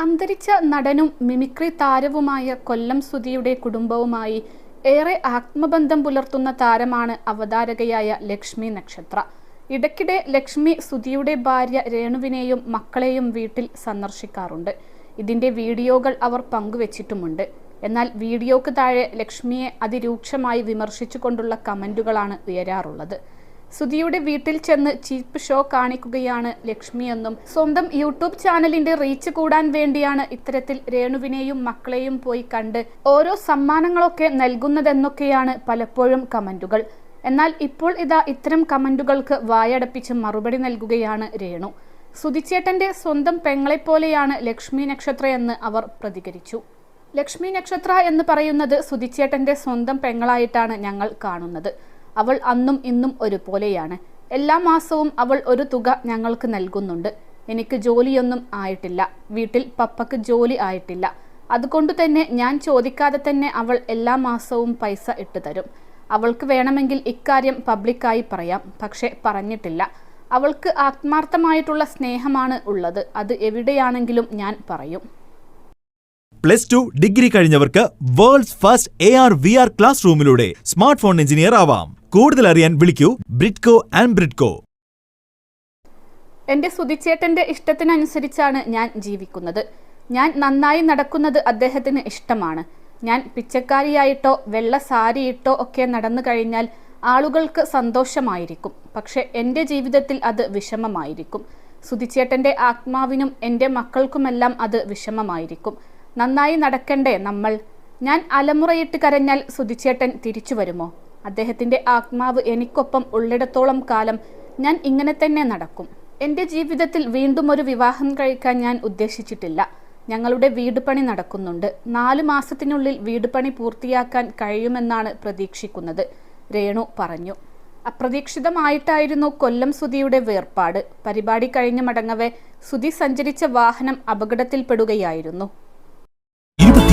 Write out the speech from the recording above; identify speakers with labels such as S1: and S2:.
S1: അന്തരിച്ച നടനും മിമിക്രി താരവുമായ കൊല്ലം സുധിയുടെ കുടുംബവുമായി ഏറെ ആത്മബന്ധം പുലർത്തുന്ന താരമാണ് അവതാരകയായ ലക്ഷ്മി നക്ഷത്ര. ഇടയ്ക്കിടെ ലക്ഷ്മി സുധിയുടെ ഭാര്യ രേണുവിനെയും മക്കളെയും വീട്ടിൽ സന്ദർശിക്കാറുണ്ട്. ഇതിന്റെ വീഡിയോകൾ അവർ പങ്കുവച്ചിട്ടുമുണ്ട്. എന്നാൽ വീഡിയോക്ക് താഴെ ലക്ഷ്മിയെ അതിരൂക്ഷമായി വിമർശിച്ചുകൊണ്ടുള്ള കമന്റുകളാണ് ഉയരാറുള്ളത്. സുധിയുടെ വീട്ടിൽ ചെന്ന് ചീപ്പ് ഷോ കാണിക്കുകയാണ് ലക്ഷ്മിയെന്നും സ്വന്തം യൂട്യൂബ് ചാനലിന്റെ റീച്ച് കൂടാൻ വേണ്ടിയാണ് ഇത്തരത്തിൽ രേണുവിനെയും മക്കളെയും പോയി കണ്ട് ഓരോ സമ്മാനങ്ങളൊക്കെ നൽകുന്നതെന്നൊക്കെയാണ് പലപ്പോഴും കമന്റുകൾ. എന്നാൽ ഇപ്പോൾ ഇതാ ഇത്തരം കമന്റുകൾക്ക് വായടപ്പിച്ച് മറുപടി നൽകുകയാണ് രേണു. സുധിച്ചേട്ടന്റെ സ്വന്തം പെങ്ങളെപ്പോലെയാണ് ലക്ഷ്മി നക്ഷത്ര എന്ന് അവർ പ്രതികരിച്ചു. ലക്ഷ്മി നക്ഷത്ര എന്ന് പറയുന്നത് സുധിച്ചേട്ടന്റെ സ്വന്തം പെങ്ങളായിട്ടാണ് ഞങ്ങൾ കാണുന്നത്. അവൾ അന്നും ഇന്നും ഒരുപോലെയാണ്. എല്ലാ മാസവും അവൾ ഒരു തുക ഞങ്ങൾക്ക് നൽകുന്നുണ്ട്. എനിക്ക് ജോലിയൊന്നും ആയിട്ടില്ല. വീട്ടിൽ പപ്പക്ക് ജോലി ആയിട്ടില്ല. അതുകൊണ്ട് തന്നെ ഞാൻ ചോദിക്കാതെ തന്നെ അവൾ എല്ലാ മാസവും പൈസ ഇട്ടു തരും. അവൾക്ക് വേണമെങ്കിൽ ഇക്കാര്യം പബ്ലിക്കായി പറയാം പക്ഷെ പറഞ്ഞിട്ടില്ല. അവൾക്ക് ആത്മാർത്ഥമായിട്ടുള്ള സ്നേഹമാണ് ഉള്ളത്. അത് എവിടെയാണെങ്കിലും ഞാൻ പറയും.
S2: Plus two degree കഴിഞ്ഞവർക്ക് world's first A R V R class റൂമിലൂടെ smart phone engineer ആവാം. കൂടുതൽ അറിയാൻ വിളിക്കൂ ബ്രിഡ്കോ ആൻഡ് ബ്രിഡ്കോ.
S1: എന്റെ സുതിച്ചേട്ടന്റെ ഇഷ്ടത്തിനനുസരിച്ചാണ് ഞാൻ ജീവിക്കുന്നത്. ഞാൻ നന്നായി നടക്കുന്നത് അദ്ദേഹത്തിന് ഇഷ്ടമാണ്. ഞാൻ പിച്ചക്കാരിയായിട്ടോ വെള്ള സാരിയിട്ടോ ഒക്കെ നടന്നു കഴിഞ്ഞാൽ ആളുകൾക്ക് സന്തോഷമായിരിക്കും. പക്ഷെ എന്റെ ജീവിതത്തിൽ അത് വിഷമമായിരിക്കും. സുതിച്ചേട്ടന്റെ ആത്മാവിനും എന്റെ മക്കൾക്കുമെല്ലാം അത് വിഷമമായിരിക്കും. നന്നായി നടക്കണ്ടേ നമ്മൾ? ഞാൻ അലമുറയിട്ട് കരഞ്ഞാൽ സുതിച്ചേട്ടൻ തിരിച്ചു വരുമോ? അദ്ദേഹത്തിന്റെ ആത്മാവ് എനിക്കൊപ്പം ഉള്ളിടത്തോളം കാലം ഞാൻ ഇങ്ങനെ തന്നെ നടക്കും. എന്റെ ജീവിതത്തിൽ വീണ്ടും ഒരു വിവാഹം കഴിക്കാൻ ഞാൻ ഉദ്ദേശിച്ചിട്ടില്ല. ഞങ്ങളുടെ വീട് പണി നടക്കുന്നുണ്ട്. നാല് മാസത്തിനുള്ളിൽ വീട് പണി പൂർത്തിയാക്കാൻ കഴിയുമെന്നാണ് പ്രതീക്ഷിക്കുന്നത് രേണു പറഞ്ഞു. അപ്രതീക്ഷിതമായിട്ടായിരുന്നു കൊല്ലം സുധിയുടെ വേർപാട്. പരിപാടി കഴിഞ്ഞ് മടങ്ങവെ സുധി സഞ്ചരിച്ച വാഹനം അപകടത്തിൽപ്പെടുകയായിരുന്നു.